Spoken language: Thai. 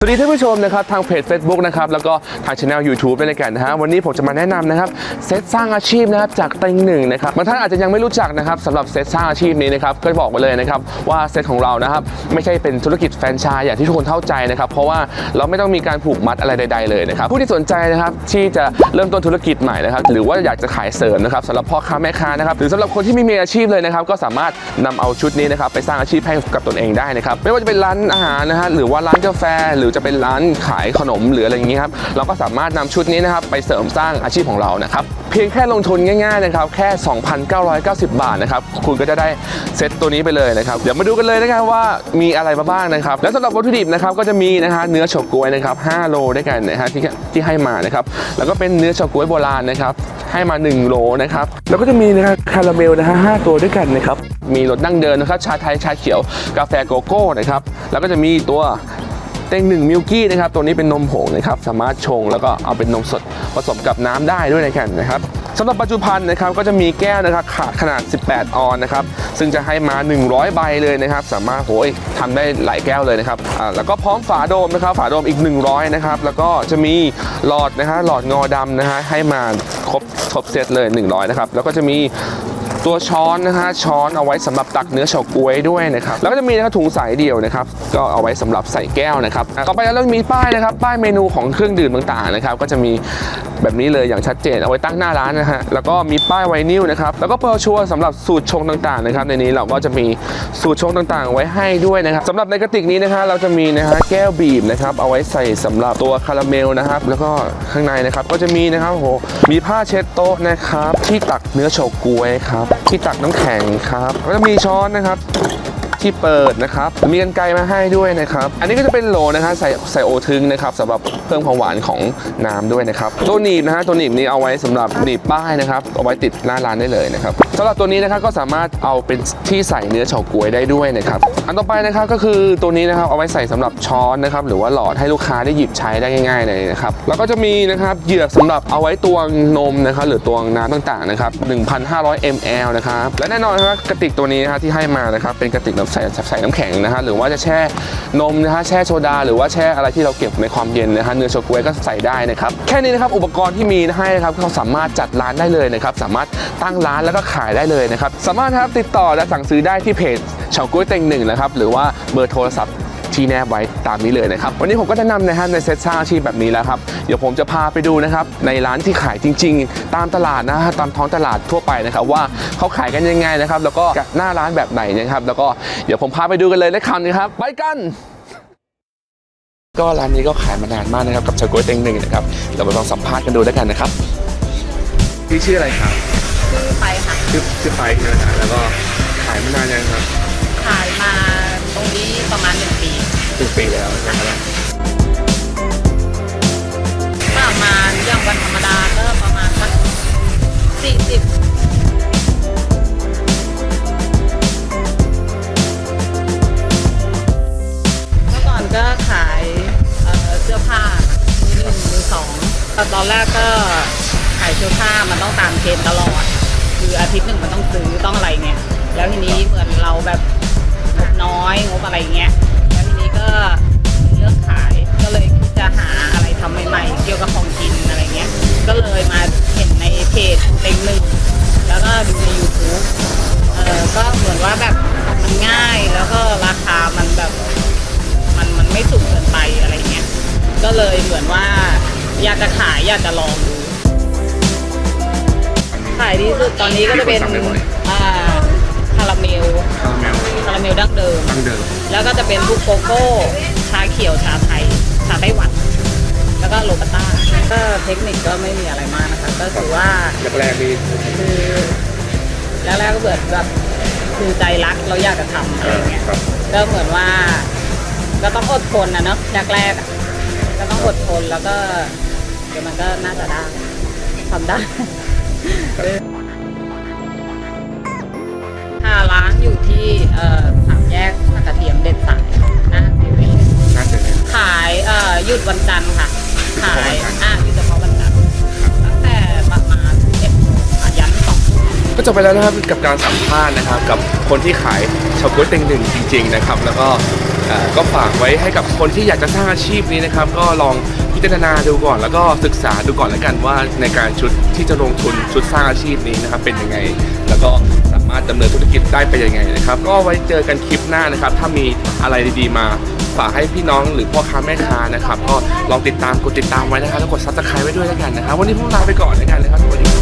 สวัสดีท่านผู้ชมนะครับทางเพจ Facebook นะครับแล้วก็ทางช anel YouTube ด้วยกันนะฮะวันนี้ผมจะมาแนะนำนะครับเซตสร้างอาชีพนะครับจากเต็งหนึ่งนะครับบางท่านอาจจะยังไม่รู้จักนะครับสำหรับเซตสร้างอาชีพนี้นะครับก็บอกไปเลยนะครับว่าเซตของเรานะครับไม่ใช่เป็นธุรกิจแฟรนไชส์อย่างที่ทุกคนเข้าใจนะครับเพราะว่าเราไม่ต้องมีการผูกมัดอะไรใด ๆเลยนะครับผู้ที่สนใจนะครับที่จะเริ่มต้นธุรกิจใหม่นะครับหรือว่าอยากจะขายเสริมนะครับสำหรับพ่อค้าแม่ค้านะครับหรือสำหรับคนที่ไม่มีอาชีพเลยนะครับก็สามารถนำเอาชุดนี้นะครับไปสร้างอาชีพให้กับตนเองได้นะครับไม่ว่าจะเป็นร้านอาหารนะฮะหรือว่าร้านกาแฟหรือจะเป็นร้านขายขนมหรืออะไรอย่างนี้ครับเราก็สามารถนำชุดนี้นะครับไปเสริมสร้างอาชีพของเรานะครับเพียงแค่ลงทุนง่ายๆนะครับแค่ 2,990 บาทนะครับคุณก็จะได้เซตตัวนี้ไปเลยนะครับเดี๋ยวมาดูกันเลยนะครับว่ามีอะไรมาบ้างนะครับและสำหรับวัตถุดิบนะครับก็จะมีนะฮะเนื้อเฉาก๊วยนะครับ5โลด้วยกันนะฮะที่ที่ให้มานะครับแล้วก็เป็นเนื้อเฉาก๊วยโบราณนะครับให้มา 1 โลนะครับแล้วก็จะมีนะครับคาราเมลนะฮะ5ตัวด้วยกันนะครับมีรสดั้งเดิมนะครับชาไทยชาเขียวกาแฟโกโก้นะครับแล้วก็จะมีตัว เต็งหนึ่งมิลกี้นะครับตัวนี้เป็นนมผงนะครับสามารถชงแล้วก็เอาเป็นนมสดผสมกับน้ำได้ด้วยนะครับนะครับสำหรับปัจจุบันนะครับก็จะมีแก้วนะครับขาดขนาด 18 ออนนะครับซึ่งจะให้มา 100 ใบเลยนะครับ สามารถโหยทำได้หลายแก้วเลยนะครับอ่าแล้วก็พร้อมฝาโดมนะครับ ฝาโดมอีก 100 นะครับ แล้วก็จะมีหลอดนะฮะหลอดงอดำนะฮะให้มาครบครบเซตเลย 100 นะครับ แล้วก็จะมี ตัวช้อนนะฮะช้อนเอาไว้สำหรับตักเนื้อเฉาก๊วยด้วยนะครับแล้วก็จะมีนะครับถุงใสเดี่ยวนะครับก็เอาไว้สำหรับใส่แก้วนะครับต่อไปแล้วมีป้ายนะครับป้ายเมนูของเครื่องดื่มต่างๆนะครับก็จะมีแบบนี้เลยอย่างชัดเจนเอาไว้ตั้งหน้าร้านนะฮะแล้วก็มีป้ายไวนิลนะครับแล้วก็เปอร์ชัวสำหรับสูตรชงต่างๆนะครับในนี้เราก็จะมีสูตรชงต่างๆ ไว้ให้ด้วยนะครับสำหรับในกระติกนี้นะฮะเราจะมีนะฮะแก้วบีบนะครับเอาไว้ใส่สำหรับตัวคาราเมลนะครับแล้วก็ข้างในนะครับก็จะมีนะครับโอ้โหมีผ้าเช็ดโต๊ะนะครับที่ตักเนื้อเฉาก๊วยครับที่ตักน้ำแข็งครับ ก็จะมีช้อนนะครับ ที่เปิดนะครับมีกันไกรมาให้ด้วยนะครับ อันนี้ก็จะเป็นโหลนะครับใส่ใส่โอทึงนะครับสำหรับเพิ่มความหวานของน้ำด้วยนะครับตัวหนีบนะฮะตัวหนีบนี้เอาไว้สำหรับหนีบป้ายนะครับเอาไว้ติดหน้าร้านได้เลยนะครับสำหรับตัวนี้นะครับก็สามารถเอาเป็นที่ใส่เนื้อเฉาก๊วยได้ด้วยนะครับอันต่อไปนะครับก็คือตัวนี้นะครับเอาไว้ใส่สำหรับช้อนนะครับหรือว่าหลอดให้ลูกค้าได้หยิบใช้ได้ง่ายๆเลยนะครับแล้วก็จะมีนะครับเหยือกสำหรับเอาไว้ตวงนมนะครับหรือตวงน้ำต่างๆนะครับ1,500 ml นะครับและแน่นอนนะครับกระติกตัวนี้นะครับที่ให้มานะครับเป็นกระติกน้ำใส่ใส่น้ำแข็งนะฮะหรือว่าจะแช่นมนะฮะแช่โซดา หรือว่าแช่อะไรที่เราเก็บในความเย็นนะฮะเนื้อโชกุยก็ใส่ได้นะครับแค่นี้นะครับอุปกรณ์ที่มีให้นะครับเขาสามารถจัดร้านได้เลยนะครับสามารถตั้งร้านแล้วก็ขายได้เลยนะครับสามารถครับติดต่อและสั่งซื้อได้ที่เพจเฉาก๊วยเต็งหนึ่งนะครับหรือว่าเบอร์โทรศัพท์ ที่แนบไว้ตามนี้เลยนะครับ วันนี้ผมก็แนะนำนะฮะในเซตสร้างอาชีพแบบนี้แล้วครับ เดี๋ยวผมจะพาไปดูนะครับในร้านที่ขายจริง ๆ ตามตลาดนะฮะตามท้องตลาดทั่วไปนะครับว่าเขาขายกันยังไงนะครับ แล้วก็หน้าร้านแบบไหนนะครับ แล้วก็เดี๋ยวผมพาไปดูกันเลยเลยคำนะครับไปกันก็ร้านนี้ก็ขายมานานมากนะครับกับชาโกยเต็งหนึ่งนะครับเรามาลองสัมภาษณ์กันดูด้วยกันนะครับพี่ชื่ออะไรครับซื้อไปค่ะชื่อชื่อไฟนะฮะแล้วก็ขายมานานยังครับ ขายมาต รงนี้ประมาณหนึ่งปีถึงปีแล้วนะครับประมาณอย่างวันธรรมดาก็ประมาณสักสี่สิบเมื่อก่อนก็ขายเอ่อเสื้อผ้ามือหนึ่งมือสองแต่ตอนแรกก็ขายเสื้อผ้ามันต้องตามเทรนด์ตลอด คืออาทิตย์หนึ่งมันต้องซื้อต้องอะไรเงี้ยแล้วทีนี้เหมือนเราแบบ งบน้อยงบอะไรเงี้ยแล้วทีนี้ก็เลือกขายก็เลยคิดจะหาอะไรทำใหม่ๆ เกี่ยวกับของกินอะไรเงี้ย ก็เลยมาเห็นในเพจเต็งหนึ่งแล้วก็ดูใน YouTube เออก็เหมือนว่าแบบมันง่ายแล้วก็ราคามันแบบมันมันไม่สูงเกินไปอะไรเงี้ยก็เลยเหมือนว่าอยากจะขายอยากจะลองดูขายดีที่สุดตอนนี้ก็จะเป็นอ่าคารา เมลคาราเมลคาราเมลดั้งเดิม ตั้งเดิมแล้วก็จะเป็นพวกโกโก้ ชาเขียว ชาไทย ชาไต้หวัน แล้วก็โรบัสต้า ก็เทคนิคก็ไม่มีอะไรมากนะคะ ก็คือว่าแรกๆนี่คือแรกๆก็เบิดแบบคือใจรักเราอยากจะทำอะไรเงี้ย ครับก็เหมือนว่าก็ต้องอดทนนะเนาะแรกๆอะก็ต้องอดทนแล้วก็เดี๋ยวมันก็น่าจะได้ทำได้ค่ะ หยุดวันจันทร์ค่ะ ขายเฉพาะวันจันทร์อะหยุดเฉพาะวันจันทร์ตั้งแต่ประมาณเอ็ดโมงอะยันสองทุ่มก็จบไปแล้วนะครับกับการสัมภาษณ์นะครับ กับคนที่ขายเฉาก๊วยเต็งหนึ่งจริง ๆนะครับ แล้วก็อ่าก็ฝากไว้ให้กับคนที่อยากจะสร้างอาชีพนี้นะครับ ก็ลองพิจารณาดูก่อน แล้วก็ศึกษาดูก่อนแล้วกันว่าในการชุดที่จะลงทุนชุดสร้างอาชีพนี้นะครับเป็นยังไง แล้วก็สามารถดำเนินธุรกิจได้ไปยังไงนะครับ ก็ไว้เจอกันคลิปหน้านะครับ ถ้ามีอะไรดีๆมา ฝากให้พี่น้องหรือพ่อค้าแม่ค้านะครับ ก็ลองติดตามกดติดตามไว้นะครับแล้วกดซับสไครต์ไว้ด้วยแล้วกันนะครับ วันนี้พวกเราลาไปก่อนแล้วกันนะครับสวัสดี